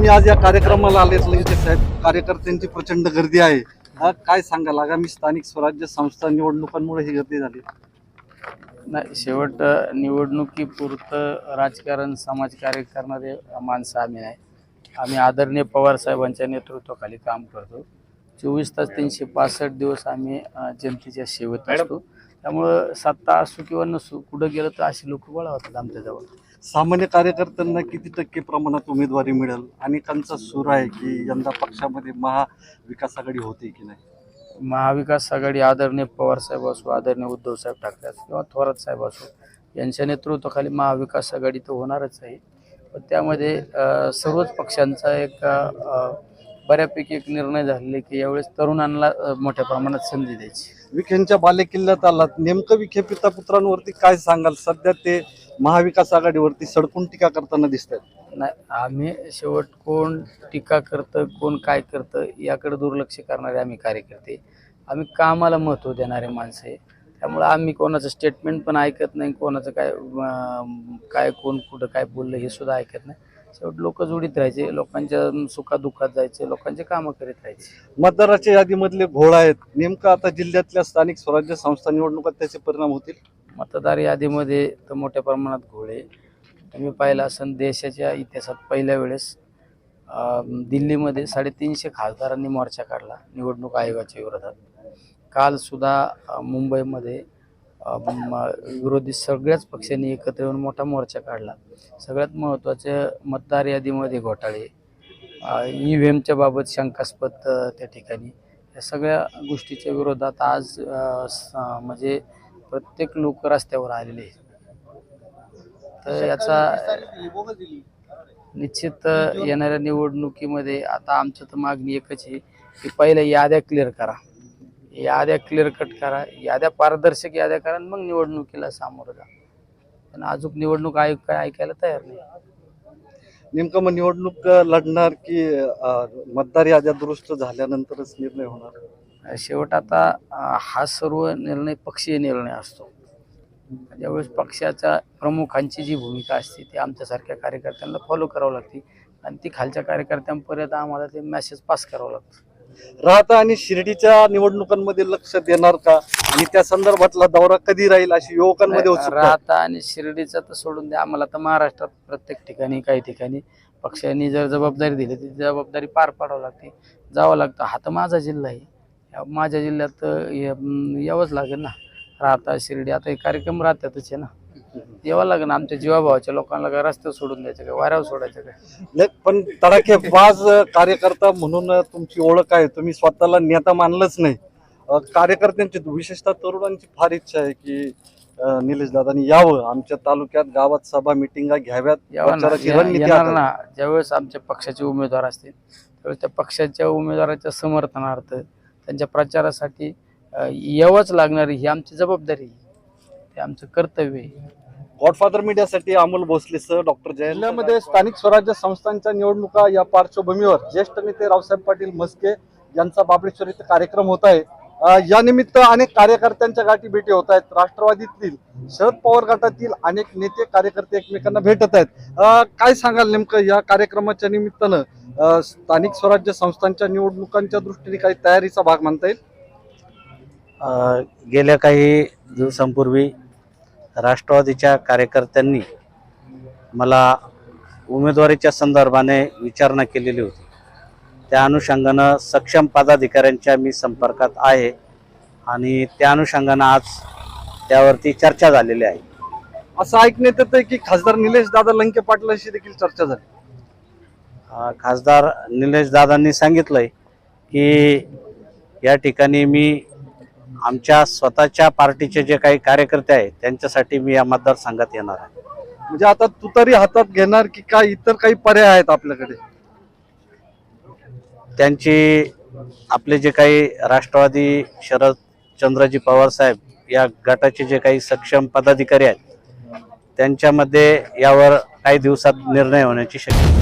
तुम्ही आज या कार्यक्रमाला लंके साहेब. कार्यकर्त्यांची प्रचंड गर्दी आहे. काय सांगाल? आगामी स्थानिक स्वराज्य संस्था निवडणुकांमुळे ही गर्दी झाली. नाही शेवट निवडणुकीपुरतं राजकारण समाजकार्य करणारे माणसं आम्ही नाही. आम्ही आदरणीय पवार साहेबांच्या नेतृत्वाखाली काम करतो. चोवीस तास तीनशे पासष्ट दिवस आम्ही जनतेच्या सेवेत असतो. त्यामुळं सत्ता असो किंवा नसो कुठं गेलं तर अशी लोक गोळा होतात आमच्याजवळ सामान्य कार्यकर्त्यांना किती टक्के प्रमाणात उमेदवारी मिळेल? अनेकांचा सूर आहे की यंदा पक्षामध्ये महाविकास आघाडी होते की नाही? महाविकास आघाडी आदरणीय पवार साहेब असो आदरणीय उद्धव साहेब ठाकरे असो किंवा थोरात साहेब असो यांच्या नेतृत्वाखाली महाविकास आघाडी तर होणारच आहे. पण त्यामध्ये सर्वच पक्षांचा एक बऱ्यापैकी एक निर्णय झालेला आहे की यावेळेस तरुणांना मोठ्या प्रमाणात संधी द्यायची. विखेंच्या बालेकिल्ल्यात आलात. नेमकं विखे पिता पुत्रांवरती काय सांगाल? सध्या ते महाविकास आघाडीवरती सडकून टीका करताना दिसत आहेत नाही आम्ही शेवट कोण टीका करतं कोण काय करतं याकडे दुर्लक्ष करणारे आम्ही कार्यकर्ते. आम्ही कामाला महत्त्व देणारे माणसं आहे. त्यामुळं आम्ही कोणाचं स्टेटमेंट पण ऐकत नाही कोणाचं काय काय कोण कुठं काय बोललं हे सुद्धा ऐकत नाही. शेवट लोक जोडीत राहायचे लोकांच्या सुखादुःखात जायचे लोकांचे कामं करीत राहायचे. मतदाराच्या यादीमधले घोळ आहेत. नेमकं आता जिल्ह्यातल्या स्थानिक स्वराज्य संस्था निवडणुकात त्याचे परिणाम होतील? मतदार यादीमध्ये तर मोठ्या प्रमाणात घोळे तुम्ही पाहिलं असन देशाच्या इतिहासात पहिल्या वेळेस दिल्लीमध्ये साडेतीनशे खासदारांनी मोर्चा काढला निवडणूक आयोगाच्या विरोधात. काल सुद्धा अं, मुंबईमध्ये विरोधी सगळ्याच पक्षांनी एकत्र येऊन मोठा मोर्चा काढला. सगळ्यात महत्त्वाचे मतदार यादीमध्ये घोटाळे ई व्ही एमच्या बाबत शंकास्पद त्या ठिकाणी. या सगळ्या गोष्टीच्या विरोधात आज म्हणजे प्रत्येक लोक रस्त्यावर आलेले तर याचा निश्चित येणाऱ्या निवडणुकीमध्ये आता आमचं तर मागणी एकच आहे की पहिले याद्या क्लिअर करा. याद्या क्लिअर कट करा याद्या पारदर्शक याद्या करा आणि मग निवडणुकीला सामोरं जा. पण अजून निवडणूक आयोग काय ऐकायला तयार नाही. नेमकं मग निवडणूक लढणार की अं, मतदार याद्या दुरुस्त झाल्यानंतरच निर्णय होणार? शेवट आता अं, हा सर्व निर्णय पक्षीय निर्णय असतो. ज्यावेळेस पक्षाच्या प्रमुखांची जी भूमिका असते ती आमच्यासारख्या कार्यकर्त्यांना फॉलो करावं लागते. आणि ती खालच्या कार्यकर्त्यांपर्यंत आम्हाला ते मेसेज पास करावं लागतं. राहता आणि शिर्डीच्या निवडणुकांमध्ये लक्ष देणार का? आणि त्या संदर्भातला दौरा कधी राहील अशी युवकांमध्ये उत्सुकता? आहे. राहता आणि शिर्डीचं तर सोडून द्या. आम्हाला तर महाराष्ट्रात प्रत्येक ठिकाणी काही ठिकाणी पक्षांनी जर जबाबदारी दिली ती जबाबदारी पार पाडावं लागते जावं लागतं. हा तर माझा जिल्हा आहे. या माझ्या जिल्ह्यात ये- यावंच लागेल ना. राहता शिर्डी आता हे कार्यक्रम राहतातच आहे ना. यावं लागेल आमच्या जीवाभावाच्या लोकांना काय रस्त्यावर सोडून द्यायचं काय वाऱ्यावर सोडायचं काय? लय- पण तडाखेबाज कार्यकर्ता म्हणून तुमची ओळख आहे. तुम्ही स्वतःला नेता मानलंच नाही. अं, कार्यकर्त्यांची विशेषतः तरुणांची फार इच्छा आहे की निलेश दादांनी यावं. आमच्या तालुक्यात गावात सभा मिटिंगा घ्याव्यात. यावं ना प्रचाराची या- रणनीती येणार आखावी. ना. ज्यावेळेस आमच्या पक्षाचे उमेदवार असतील त्यावेळेस त्या पक्षाच्या उमेदवाराच्या समर्थनार्थ त्यांच्या प्रचारासाठी अ, यावंच लागणारी ही आमची जबाबदारी आहे. ते आमचं कर्तव्य आहे. गॉडफादर मीडियासाठी अमोल भोसले सर डॉक्टर जयंत जिल्ह्यामध्ये स्थानिक स्वराज्य संस्थांच्या निवडणुका या पार्श्वभूमीवर ज्येष्ठ नेते रावसाहेब पाटील मस्के यांचा बाबळेश्वर इथे कार्यक्रम होत आहे. या निमित्त अनेक कार्यकर्त्यांच्या गाठी भेटी होत आहेत. राष्ट्रवादीतील शरद पवार गटातील अनेक नेते कार्यकर्ते एकमेकांना भेटत आहेत. काय सांगाल नेमकं या कार्यक्रमाच्या निमित्तानं? स्थानिक स्वराज्य संस्थांच्या निवडणुकांच्या दृष्टीने काही तयारीचा भाग म्हणता येईल? गेल्या काही दिवसांपूर्वी राष्ट्रवादीच्या कार्यकर्त्यांनी मला उमेदवारीच्या संदर्भाने विचारणा केलेली होती. त्या अनुषंगानं सक्षम पदाधिकाऱ्यांच्या मी संपर्कात आहे आणि त्या अनुषंगानं आज त्यावरती चर्चा झालेली आहे. असं ऐकण्यात येतं की खासदार निलेश दादा लंके पाटलांशी देखील चर्चा झाली. खासदार निलेश दादांनी सांगितलंय की या ठिकाणी मी आमच्या स्वतःच्या पार्टीचे जे काही कार्यकर्ते आहेत त्यांच्यासाठी मी या मतदारसंघात येणार आहे म्हणजे आता तुतारी हातात घेणार की काय इतर काही पर्याय आहेत आपल्याकडे त्यांची आपले जे काही राष्ट्रवादी शरद चंद्रजी पवार साहेब या गटाचे जे काही सक्षम पदाधिकारी आहेत त्यांच्यामध्ये यावर काही दिवसात निर्णय होण्याची शक्यता.